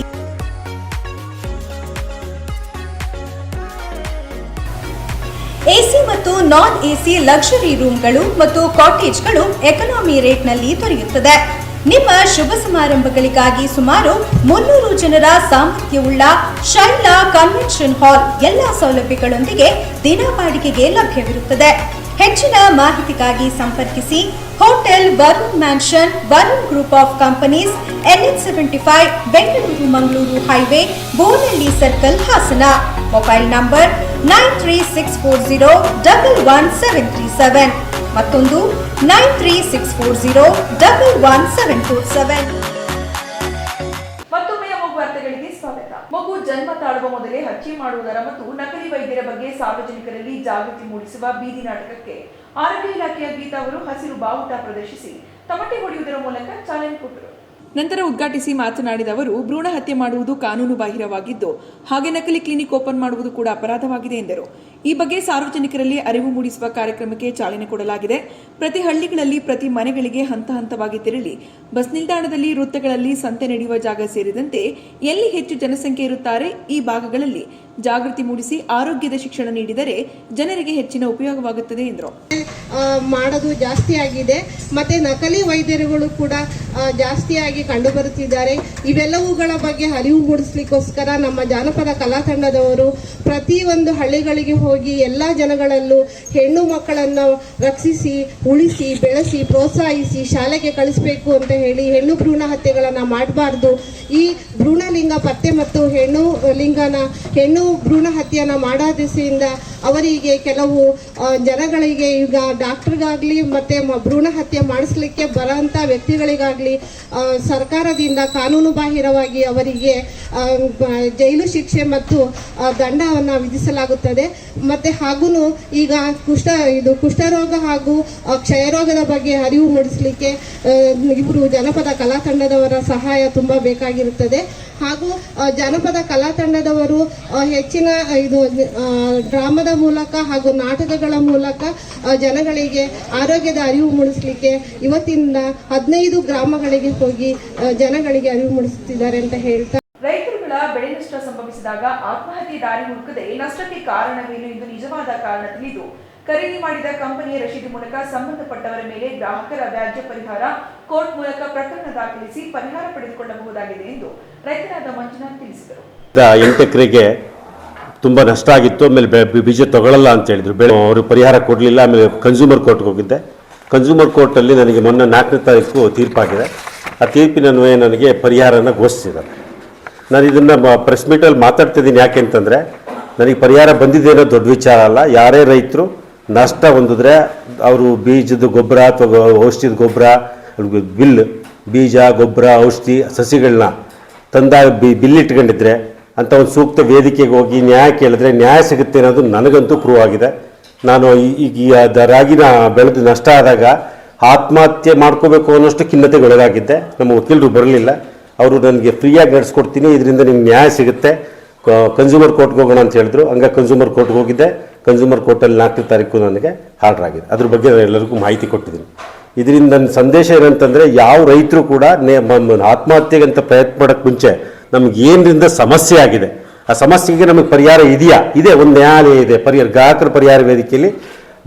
S5: ಎಸಿ ಮತ್ತು ನಾನ್ ಎಸಿ ಲಕ್ಸುರಿ ರೂಮ್ಗಳು ಮತ್ತು ಕಾಟೇಜ್ಗಳು ಎಕನಾಮಿ ರೇಟ್ನಲ್ಲಿ ದೊರೆಯುತ್ತದೆ. ನಿಮ್ಮ ಶುಭ ಸಮಾರಂಭಗಳಿಗಾಗಿ ಸುಮಾರು ಮುನ್ನೂರು ಜನರ ಸಾಮರ್ಥ್ಯವುಳ್ಳ ಶೈಲಾ ಕನ್ವೆನ್ಷನ್ ಹಾಲ್ ಎಲ್ಲ ಸೌಲಭ್ಯಗಳೊಂದಿಗೆ ದಿನ ಬಾಡಿಗೆಗೆ ಲಭ್ಯವಿರುತ್ತದೆ. ಹೆಚ್ಚಿನ ಮಾಹಿತಿಗಾಗಿ ಸಂಪರ್ಕಿಸಿ hotel Varun mansion Varun group of companies NH seventy five Bengaluru Mangaluru highway Bonahalli circle Hassan mobile number nine three six four zero double one seven three seven ಮತ್ತೊಂದು nine three six four zero double one
S1: seven four seven ಸ್ವಾಗತ. ಮಗು ಜನ್ಮ ತಾಳುವ ಮೊದಲೇ ಹಚ್ಚಿ ಮಾಡುವುದರ ಮತ್ತು ನಕಲಿ ವೈದ್ಯರ ಬಗ್ಗೆ ಸಾರ್ವಜನಿಕರಲ್ಲಿ ಜಾಗೃತಿ ಮೂಡಿಸುವ ಬೀದಿ ನಾಟಕಕ್ಕೆ ಆರೋಗ್ಯ ಇಲಾಖೆಯ ಗೀತಾ ಅವರು ಹಸಿರು ಬಾವುಟ ಪ್ರದರ್ಶಿಸಿ ತಮಟೆ ಹೊಡೆಯುವುದರ ಮೂಲಕ ಚಾಲನೆ ಕೊಟ್ಟರು. ನಂತರ ಉದ್ಘಾಟಿಸಿ ಮಾತನಾಡಿದ ಅವರು, ಭ್ರೂಣ ಹತ್ಯೆ ಮಾಡುವುದು ಕಾನೂನು ಬಾಹಿರವಾಗಿದ್ದು ಹಾಗೆ ನಕಲಿ ಕ್ಲಿನಿಕ್ ಓಪನ್ ಮಾಡುವುದು ಕೂಡ ಅಪರಾಧವಾಗಿದೆ ಎಂದರು. ಈ ಬಗ್ಗೆ ಸಾರ್ವಜನಿಕರಲ್ಲಿ ಅರಿವು ಮೂಡಿಸುವ ಕಾರ್ಯಕ್ರಮಕ್ಕೆ ಚಾಲನೆ ಕೊಡಲಾಗಿದೆ. ಪ್ರತಿ ಹಳ್ಳಿಗಳಲ್ಲಿ ಪ್ರತಿ ಮನೆಗಳಿಗೆ ಹಂತ ಹಂತವಾಗಿ ತೆರಳಿ ಬಸ್ ನಿಲ್ದಾಣದಲ್ಲಿ, ವೃತ್ತಗಳಲ್ಲಿ ಸಂತೆ ನಡೆಯುವ ಜಾಗ ಸೇರಿದಂತೆ ಎಲ್ಲಿ ಹೆಚ್ಚು ಜನಸಂಖ್ಯೆ ಇರುತ್ತಾರೆ ಈ ಭಾಗಗಳಲ್ಲಿ ಜಾಗೃತಿ ಮೂಡಿಸಿ ಆರೋಗ್ಯದ ಶಿಕ್ಷಣ ನೀಡಿದರೆ ಜನರಿಗೆ ಹೆಚ್ಚಿನ ಉಪಯೋಗವಾಗುತ್ತದೆ ಎಂದರು.
S12: ಮಾಡೋದು ಜಾಸ್ತಿ ಆಗಿದೆ. ಮತ್ತೆ ನಕಲಿ ವೈದ್ಯರುಗಳು ಕೂಡ ಜಾಸ್ತಿಯಾಗಿ ಕಂಡು ಬರುತ್ತಿದ್ದಾರೆ. ಇವೆಲ್ಲವುಗಳ ಬಗ್ಗೆ ಅರಿವು ಮೂಡಿಸ್ಲಿಕ್ಕೋಸ್ಕರ ನಮ್ಮ ಜಾನಪದ ಕಲಾ ತಂಡದವರು ಪ್ರತಿ ಒಂದು ಹಳ್ಳಿಗಳಿಗೆ ಹೋಗಿ ಎಲ್ಲ ಜನಗಳಲ್ಲೂ ಹೆಣ್ಣು ಮಕ್ಕಳನ್ನು ರಕ್ಷಿಸಿ, ಉಳಿಸಿ, ಬೆಳೆಸಿ, ಪ್ರೋತ್ಸಾಹಿಸಿ, ಶಾಲೆಗೆ ಕಳಿಸಬೇಕು ಅಂತ ಹೇಳಿ ಹೆಣ್ಣು ಭ್ರೂಣ ಹತ್ಯೆಗಳನ್ನು ಮಾಡಬಾರ್ದು. ಈ ಭ್ರೂಣಲಿಂಗ ಪತ್ತೆ ಮತ್ತು ಹೆಣ್ಣು ಲಿಂಗನ, ಹೆಣ್ಣು ಭ್ರೂಣ ಹತ್ಯೆಯನ್ನು ಮಾಡೋದ್ರಿಂದ ಅವರಿಗೆ ಕೆಲವು ಜನಗಳಿಗೆ ಈಗ ಡಾಕ್ಟರ್ಗಾಗ್ಲಿ ಮತ್ತೆ ಭ್ರೂಣ ಹತ್ಯೆ ಮಾಡಿಸ್ಲಿಕ್ಕೆ ಬರೋಂಥ ವ್ಯಕ್ತಿಗಳಿಗಾಗಲಿ ಸರ್ಕಾರದಿಂದ ಕಾನೂನು ಬಾಹಿರವಾಗಿ ಅವರಿಗೆ ಜೈಲು ಶಿಕ್ಷೆ ಮತ್ತು ದಂಡವನ್ನು ವಿಧಿಸಲಾಗುತ್ತದೆ. ಮತ್ತೆ ಹಾಗೂ ಈಗ ಕುಷ್ಠ ಇದು ಕುಷ್ಠರೋಗ ಹಾಗೂ ಕ್ಷಯರೋಗದ ಬಗ್ಗೆ ಅರಿವು ಮೂಡಿಸಲಿಕ್ಕೆ ಇವರು ಜನಪದ ಕಲಾ ತಂಡದವರ ಸಹಾಯ ತುಂಬ ಬೇಕಾಗಿರುತ್ತದೆ. ಹಾಗೂ ಜನಪದ ಕಲಾ ತಂಡದವರು ಹೆಚ್ಚಿನ ಇದು ಆ, ಮೂಲಕ ಹಾಗೂ ನಾಟಕಗಳ ಮೂಲಕ ಜನಗಳಿಗೆ ಆರೋಗ್ಯದ ಅರಿವು ಮೂಡಿಸಲಿಕ್ಕೆ ಇವತ್ತಿನ ಹದಿನೈದು ಗ್ರಾಮಗಳಿಗೆ ಹೋಗಿ ಜನಗಳಿಗೆ ಅರಿವು ಮೂಡಿಸುತ್ತಿದ್ದಾರೆ ಅಂತ ಹೇಳ್ತಾ
S1: ರೈತರುಗಳ ಬೆಳೆ ನಷ್ಟ ಸಂಭವಿಸಿದಾಗ ಆತ್ಮಹತ್ಯೆ ದಾರಿ ಹುಡುಕದೆ ನಷ್ಟಕ್ಕೆ ಕಾರಣವೇನು ಎಂದು ನಿಜವಾದ ಕಾರಣ ತಿಳಿದು ಖರೀದಿ ಮಾಡಿದ ಕಂಪನಿಯ ರಶೀದಿ ಮೂಲಕ ಸಂಬಂಧಪಟ್ಟವರ ಮೇಲೆ ಗ್ರಾಹಕರ ವ್ಯಾಜ್ಯ ಪರಿಹಾರ ಕೋರ್ಟ್ ಮೂಲಕ ಪ್ರಕರಣ ದಾಖಲಿಸಿ ಪರಿಹಾರ ಪಡೆದುಕೊಳ್ಳಬಹುದಾಗಿದೆ ಎಂದು ರೈತರಾದ ಮಂಜುನಾಥ್ ತಿಳಿಸಿದರು.
S13: ಎಂಟು ಎಕರೆಗೆ ತುಂಬ ನಷ್ಟ ಆಗಿತ್ತು. ಆಮೇಲೆ ಬೀಜ ತಗೊಳ್ಳಲ್ಲ ಅಂತ ಹೇಳಿದ್ರು. ಬೆಳೆ ಅವರು ಪರಿಹಾರ ಕೊಡಲಿಲ್ಲ. ಆಮೇಲೆ ಕನ್ಸ್ಯೂಮರ್ ಕೋರ್ಟ್ಗೆ ಹೋಗಿದ್ದೆ. ಕನ್ಸ್ಯೂಮರ್ ಕೋರ್ಟಲ್ಲಿ ನನಗೆ ಮೊನ್ನೆ ನಾಲ್ಕನೇ ತಾರೀಕು ತೀರ್ಪಾಗಿದೆ. ಆ ತೀರ್ಪಿನ ತೀರ್ಪಿನನ್ವಯ ನನಗೆ ಪರಿಹಾರನ ಘೋಷಿಸಿದ್ದಾರೆ ನಾನು ಇದನ್ನು ಪ್ರೆಸ್ ಮೀಟಲ್ಲಿ ಮಾತಾಡ್ತಿದ್ದೀನಿ ಯಾಕೆ ಅಂತಂದರೆ, ನನಗೆ ಪರಿಹಾರ ಬಂದಿದೆ ಅನ್ನೋ ದೊಡ್ಡ ವಿಚಾರ ಅಲ್ಲ. ಯಾರೇ ರೈತರು ನಷ್ಟ ಹೊಂದಿದ್ರೆ ಅವರು ಬೀಜದ ಗೊಬ್ಬರ ಅಥವಾ ಔಷಧಿದ ಗೊಬ್ಬರ, ಬಿಲ್, ಬೀಜ, ಗೊಬ್ಬರ, ಔಷಧಿ ಸಸಿಗಳನ್ನ ತಂದಾಗ ಬಿ ಬಿಲ್ ಇಟ್ಕೊಂಡಿದ್ರೆ ಅಂತ ಒಂದು ಸೂಕ್ತ ವೇದಿಕೆಗೆ ಹೋಗಿ ನ್ಯಾಯ ಕೇಳಿದ್ರೆ ನ್ಯಾಯ ಸಿಗುತ್ತೆ ಅನ್ನೋದು ನನಗಂತೂ ಪ್ರೂವ್ ಆಗಿದೆ. ನಾನು ಈಗ ಈ ರಾಗಿನ ಬೆಳೆದು ನಷ್ಟ ಆದಾಗ ಆತ್ಮಹತ್ಯೆ ಮಾಡ್ಕೋಬೇಕು ಅನ್ನೋಷ್ಟು ಖಿನ್ನತೆಗೆ ಒಳಗಾಗಿದ್ದೆ ನಮ್ಮ ವಕೀಲರು ಬರಲಿಲ್ಲ. ಅವರು ನನಗೆ ಫ್ರೀಯಾಗಿ ನಡೆಸ್ಕೊಡ್ತೀನಿ, ಇದರಿಂದ ನಿಮ್ಗೆ ನ್ಯಾಯ ಸಿಗುತ್ತೆ. ಕನ್ಸ್ಯೂಮರ್ ಕೋರ್ಟ್ಗೆ ಹೋಗೋಣ ಅಂತ ಹೇಳಿದ್ರು. ಹಂಗೆ ಕನ್ಸ್ಯೂಮರ್ ಕೋರ್ಟ್ಗೆ ಹೋಗಿದ್ದೆ. ಕನ್ಸ್ಯೂಮರ್ ಕೋರ್ಟಲ್ಲಿ ನಾಲ್ಕನೇ ತಾರೀಕು ನನಗೆ ಹಾರ್ಡರ್ ಆಗಿದೆ ಅದ್ರ ಬಗ್ಗೆ ನಾನು ಎಲ್ಲರಿಗೂ ಮಾಹಿತಿ ಕೊಟ್ಟಿದ್ದೀನಿ. ಇದರಿಂದ ನನ್ನ ಸಂದೇಶ ಏನಂತಂದರೆ, ಯಾವ ರೈತರು ಕೂಡ ನೇ ಆತ್ಮಹತ್ಯೆಗಂತ ಪ್ರಯತ್ನ ಮಾಡೋಕ್ಕೆ ಮುಂಚೆ ನಮ್ಗೆ ಏನರಿಂದ ಸಮಸ್ಯೆ ಆಗಿದೆ. ಆ ಸಮಸ್ಯೆಗೆ ನಮಗೆ ಪರಿಹಾರ ಇದೆಯಾ? ಇದೆ, ಒಂದು ನ್ಯಾಯಾಲಯ ಇದೆ. ಪರಿಹಾರ, ಗ್ರಾಹಕರ ಪರಿಹಾರ ವೇದಿಕೆಯಲ್ಲಿ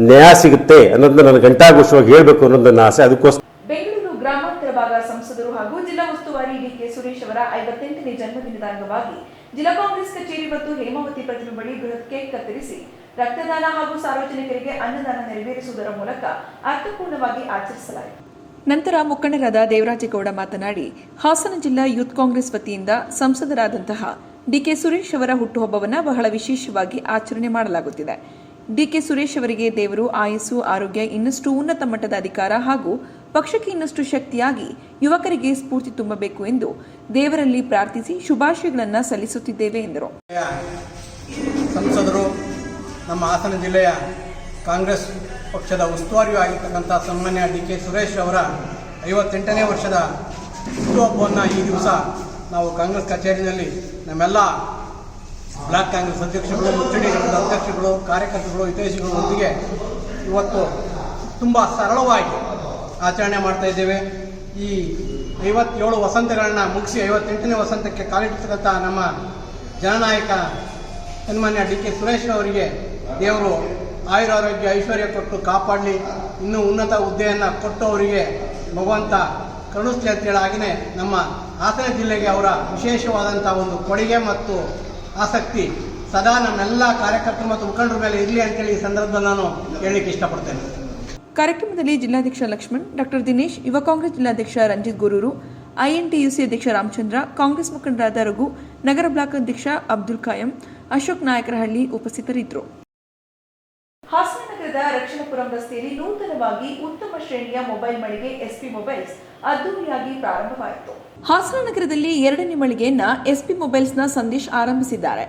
S13: ನ್ಯಾಯ ಸಿಗುತ್ತೆ ಅನ್ನೋದನ್ನ ನಾನು ಗಂಟಾಘೋಷವಾಗಿ ಹೇಳಬೇಕು ಅನ್ನೋದು ನನ್ನ ಆಸೆ. ಅದಕ್ಕೋಸ್ಕರ
S1: ಬೆಂಗಳೂರು ಗ್ರಾಮಾಂತರ ಭಾಗ ಸಂಸದರು ಹಾಗೂ ಜಿಲ್ಲಾ ಉಸ್ತುವಾರಿ ಡಿಕೆ ಸುರೇಶ್ ಅವರ ಐವತ್ತೆಂಟನೇ ಜನ್ಮದಿನದ ಅಂಗವಾಗಿ ಜಿಲ್ಲಾ ಕಾಂಗ್ರೆಸ್ ಕಚೇರಿ ಮತ್ತು ಹೇಮಾವತಿ ಪ್ರತಿಮೆ ಬಳಿ ಬೃಹತ್ ಕೇಕ್ ಕತ್ತರಿಸಿ ರಕ್ತದಾನ ಹಾಗೂ ಸಾರ್ವಜನಿಕರಿಗೆ ಅನ್ನದಾನ ನೆರವೇರಿಸುವುದರ ಮೂಲಕ ಅರ್ಥಪೂರ್ಣವಾಗಿ ಆಚರಿಸಲಾಯಿತು. ನಂತರ ಮುಖಂಡರಾದ ದೇವರಾಜೇಗೌಡ ಮಾತನಾಡಿ, ಹಾಸನ ಜಿಲ್ಲಾ ಯೂತ್ ಕಾಂಗ್ರೆಸ್ ವತಿಯಿಂದ ಸಂಸದರಾದಂತಹ ಡಿಕೆ ಸುರೇಶ್ ಅವರ ಹುಟ್ಟುಹಬ್ಬವನ್ನು ಬಹಳ ವಿಶೇಷವಾಗಿ ಆಚರಣೆ ಮಾಡಲಾಗುತ್ತಿದೆ. ಡಿಕೆ ಸುರೇಶ್ ಅವರಿಗೆ ದೇವರು ಆಯಸ್ಸು, ಆರೋಗ್ಯ ಇನ್ನಷ್ಟು ಉನ್ನತ ಮಟ್ಟದ ಅಧಿಕಾರ ಹಾಗೂ ಪಕ್ಷಕ್ಕೆ ಇನ್ನಷ್ಟು ಶಕ್ತಿಯಾಗಿ ಯುವಕರಿಗೆ ಸ್ಫೂರ್ತಿ ತುಂಬಬೇಕು ಎಂದು ದೇವರಲ್ಲಿ ಪ್ರಾರ್ಥಿಸಿ ಶುಭಾಶಯಗಳನ್ನು ಸಲ್ಲಿಸುತ್ತಿದ್ದೇವೆ ಎಂದರು.
S14: ಸಂಸದರು, ನಮ್ಮ ಹಾಸನ ಜಿಲ್ಲೆಯ ಕಾಂಗ್ರೆಸ್ ಪಕ್ಷದ ಉಸ್ತುವಾರಿ ಆಗಿರ್ತಕ್ಕಂಥ ಸನ್ಮಾನ್ಯ ಡಿ ಕೆ ಸುರೇಶ್ ಅವರ ಐವತ್ತೆಂಟನೇ ವರ್ಷದ ಹುಟ್ಟುಹಬ್ಬವನ್ನು ಈ ದಿವಸ ನಾವು ಕಾಂಗ್ರೆಸ್ ಕಚೇರಿಯಲ್ಲಿ ನಮ್ಮೆಲ್ಲ ಬ್ಲಾಕ್ ಕಾಂಗ್ರೆಸ್ ಅಧ್ಯಕ್ಷಗಳು ಮುಚ್ಚಡಿ ಅಧ್ಯಕ್ಷಗಳು ಕಾರ್ಯಕರ್ತರು ಹಿತೈಷಿಗಳೊಂದಿಗೆ ಇವತ್ತು ತುಂಬ ಸರಳವಾಗಿ ಆಚರಣೆ ಮಾಡ್ತಾ ಇದ್ದೇವೆ. ಈ ಐವತ್ತೇಳು ವಸಂತಗಳನ್ನ ಮುಗಿಸಿ ಐವತ್ತೆಂಟನೇ ವಸಂತಕ್ಕೆ ಕಾಲಿಟ್ಟಿರ್ತಕ್ಕಂಥ ನಮ್ಮ ಜನನಾಯಕ ಸನ್ಮಾನ್ಯ ಡಿ ಕೆ ಸುರೇಶ್ ಅವರಿಗೆ ದೇವರು ಆಯುರಾರೋಗ್ಯ ಐಶ್ವರ್ಯ ಕೊಟ್ಟು ಕಾಪಾಡಲಿ. ಇನ್ನೂ ಉನ್ನತ ಹುದ್ದೆಯನ್ನು ಕೊಟ್ಟು ಅವರಿಗೆ ಭಗವಂತ ಕರುಣಿಸ್ಲಿ ಅಂತೇಳಿ ಹಾಗೆಯೇ ನಮ್ಮ ಹಾಸನ ಜಿಲ್ಲೆಗೆ ಅವರ ವಿಶೇಷವಾದಂಥ ಒಂದು ಕೊಡುಗೆ ಮತ್ತು ಆಸಕ್ತಿ ಸದಾ ನಮ್ಮೆಲ್ಲ ಕಾರ್ಯಕರ್ತರು ಮತ್ತು ಮುಖಂಡರ ಮೇಲೆ ಇರಲಿ ಅಂತೇಳಿ ಈ ಸಂದರ್ಭದಲ್ಲಿ ನಾನು ಹೇಳಲಿಕ್ಕೆ ಇಷ್ಟಪಡ್ತೇನೆ.
S1: ಕಾರ್ಯಕ್ರಮದಲ್ಲಿ ಜಿಲ್ಲಾಧ್ಯಕ್ಷ ಲಕ್ಷ್ಮಣ್, ಡಾಕ್ಟರ್ ದಿನೇಶ್, ಯುವ ಕಾಂಗ್ರೆಸ್ ಜಿಲ್ಲಾಧ್ಯಕ್ಷ ರಂಜಿತ್ ಗುರೂರು ಐಎನ್ಟಿಯುಸಿ ಅಧ್ಯಕ್ಷ ರಾಮಚಂದ್ರ, ಕಾಂಗ್ರೆಸ್ ಮುಖಂಡರಾದ ರಘು, ನಗರ ಬ್ಲಾಕ್ ಅಧ್ಯಕ್ಷ ಅಬ್ದುಲ್ ಖಾಯಂ, ಅಶೋಕ್ ನಾಯಕರಹಳ್ಳಿ ಉಪಸ್ಥಿತರಿದ್ದರು. ನಗರದ ರಕ್ಷಣಪುರಂ ರಸ್ತೆಯಲ್ಲಿ ನೂತನವಾಗಿ ಉತ್ತಮ ಶ್ರೇಣಿಯ ಮೊಬೈಲ್ ಮಳಿಗೆ ಎಸ್ಪಿ ಮೊಬೈಲ್ಸ್ ಅದ್ದೂರಿಯಾಗಿ ಪ್ರಾರಂಭವಾಯಿತು. ಹಾಸನ ನಗರದಲ್ಲಿ ಎರಡನೇ ಮಳಿಗೆಯನ್ನ ಎಸ್ಪಿ ಮೊಬೈಲ್ಸ್ನ ಸಂದೇಶ್ ಆರಂಭಿಸಿದ್ದಾರೆ.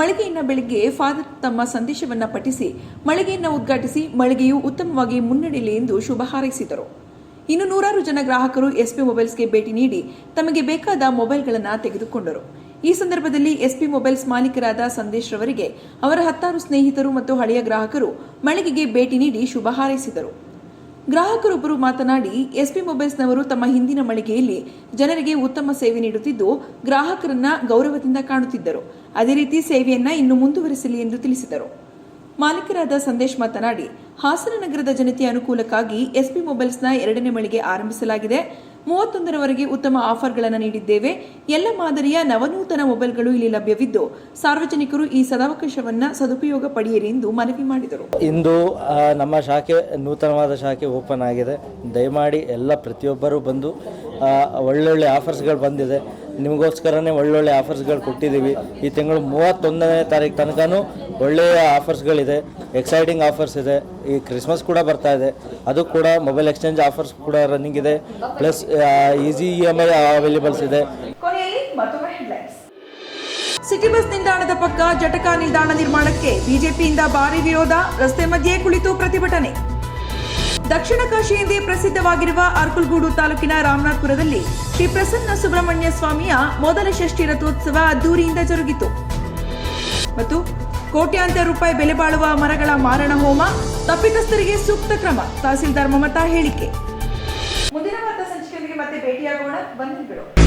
S1: ಮಳಿಗೆಯನ್ನ ಬೆಳಿಗ್ಗೆ ಫಾದರ್ ತಮ್ಮ ಸಂದೇಶವನ್ನ ಪಠಿಸಿ, ಮಳಿಗೆಯನ್ನ ಉದ್ಘಾಟಿಸಿ ಮಳಿಗೆಯು ಉತ್ತಮವಾಗಿ ಮುನ್ನಡೆಯಲಿ ಎಂದು ಶುಭ ಹಾರೈಸಿದರು. ಇನ್ನು ನೂರಾರು ಜನ ಗ್ರಾಹಕರು ಎಸ್ಪಿ ಮೊಬೈಲ್ಸ್ಗೆ ಭೇಟಿ ನೀಡಿ ತಮಗೆ ಬೇಕಾದ ಮೊಬೈಲ್ಗಳನ್ನು ತೆಗೆದುಕೊಂಡರು. ಈ ಸಂದರ್ಭದಲ್ಲಿ ಎಸ್ಪಿ ಮೊಬೈಲ್ಸ್ ಮಾಲೀಕರಾದ ಸಂದೇಶ್ ರವರಿಗೆ, ಅವರ ಹತ್ತಾರು ಸ್ನೇಹಿತರು ಮತ್ತು ಹಳೆಯ ಗ್ರಾಹಕರು ಮಳಿಗೆಗೆ ಭೇಟಿ ನೀಡಿ ಶುಭ ಹಾರೈಸಿದರು. ಗ್ರಾಹಕರೊಬ್ಬರು ಮಾತನಾಡಿ, ಎಸ್ಪಿ ಮೊಬೈಲ್ಸ್ನವರು ತಮ್ಮ ಹಿಂದಿನ ಮಳಿಗೆಯಲ್ಲಿ ಜನರಿಗೆ ಉತ್ತಮ ಸೇವೆ ನೀಡುತ್ತಿದ್ದು, ಗ್ರಾಹಕರನ್ನ ಗೌರವದಿಂದ ಕಾಣುತ್ತಿದ್ದರು. ಅದೇ ರೀತಿ ಸೇವೆಯನ್ನ ಇನ್ನು ಮುಂದುವರಿಸಲಿ ಎಂದು ತಿಳಿಸಿದರು. ಮಾಲೀಕರಾದ ಸಂದೇಶ್ ಮಾತನಾಡಿ, ಹಾಸನ ನಗರದ ಜನತೆಯ ಅನುಕೂಲಕ್ಕಾಗಿ ಎಸ್ಪಿ ಮೊಬೈಲ್ಸ್ನ ಎರಡನೇ ಮಳಿಗೆ ಆರಂಭಿಸಲಾಗಿದೆ. ಮೂವತ್ತೊಂದರವರೆಗೆ ಉತ್ತಮ ಆಫರ್ಗಳನ್ನು ನೀಡಿದ್ದೇವೆ. ಎಲ್ಲ ಮಾದರಿಯ ನವನೂತನ ಮೊಬೈಲ್ಗಳು ಇಲ್ಲಿ ಲಭ್ಯವಿದ್ದು, ಸಾರ್ವಜನಿಕರು ಈ ಸದಾವಕಾಶವನ್ನು ಸದುಪಯೋಗ ಪಡೆಯಿರಿ ಎಂದು ಮನವಿ ಮಾಡಿದರು.
S15: ಇಂದು ನಮ್ಮ ಶಾಖೆ ನೂತನವಾದ ಶಾಖೆ ಓಪನ್ ಆಗಿದೆ. ದಯಮಾಡಿ ಎಲ್ಲ ಪ್ರತಿಯೊಬ್ಬರೂ ಬಂದು ಒಳ್ಳೊಳ್ಳೆ ಆಫರ್ಸ್ಗಳು ಬಂದಿದೆ. ನಿಮಗೋಸ್ಕರನೇ ಒಳ್ಳೊಳ್ಳೆ ಆಫರ್ಸ್ಗಳು ಕೊಟ್ಟಿದ್ದೀವಿ. ಈ ತಿಂಗಳು ಮೂವತ್ತೊಂದನೇ ತಾರೀಕು ತನಕನೂ ಒಳ್ಳೆಯ ಆಫರ್ಸ್ಗಳಿದೆ. ಎಕ್ಸೈಟಿಂಗ್ ಆಫರ್ಸ್ ಇದೆ. ಈ ಕ್ರಿಸ್ಮಸ್ ಕೂಡ ಬರ್ತಾ ಇದೆ. ಅದು ಕೂಡ ಮೊಬೈಲ್ ಎಕ್ಸ್ಚೇಂಜ್ ಆಫರ್ಸ್ ಕೂಡ ರನ್ನಿಂಗ್ ಇದೆ. Plus easy E M I availables ಇದೆ.
S1: ಸಿಟಿ ಬಸ್ ನಿಲ್ದಾಣದ ಪಕ್ಕ ಜಟಕ ನಿಲ್ದಾಣ ನಿರ್ಮಾಣಕ್ಕೆ ಬಿಜೆಪಿಯಿಂದ ಭಾರಿ ವಿರೋಧ. ರಸ್ತೆ ಮಧ್ಯೆ ಕುಳಿತು ಪ್ರತಿಭಟನೆ. ದಕ್ಷಿಣ ಕಾಶಿ ಎಂದೇ ಪ್ರಸಿದ್ಧವಾಗಿರುವ ಅರ್ಕಲ್ಗೂಡು ತಾಲೂಕಿನ ರಾಮನಾಥ್ಪುರದಲ್ಲಿ ಶ್ರೀ ಪ್ರಸನ್ನ ಸುಬ್ರಹ್ಮಣ್ಯ ಸ್ವಾಮಿಯ ಮೊದಲ ಷಷ್ಠಿ ರಥೋತ್ಸವ ಅದ್ದೂರಿಯಿಂದ ಜರುಗಿತು. ಮತ್ತು ಕೋಟ್ಯಾಂತರ ರೂಪಾಯಿ ಬೆಲೆ ಬಾಳುವ ಮರಗಳ ಮಾರಣ ಹೋಮ ತಪ್ಪಿತಸ್ಥರಿಗೆ ಸೂಕ್ತ ಕ್ರಮ, ತಹಸೀಲ್ದಾರ್ ಮಮತಾ ಹೇಳಿಕೆ. ಮುಂದಿನ ವಾರ್ತಾ ಮತ್ತೆ ಭೇಟಿಯಾಗೋಣ. ಬಂಧುಗಳು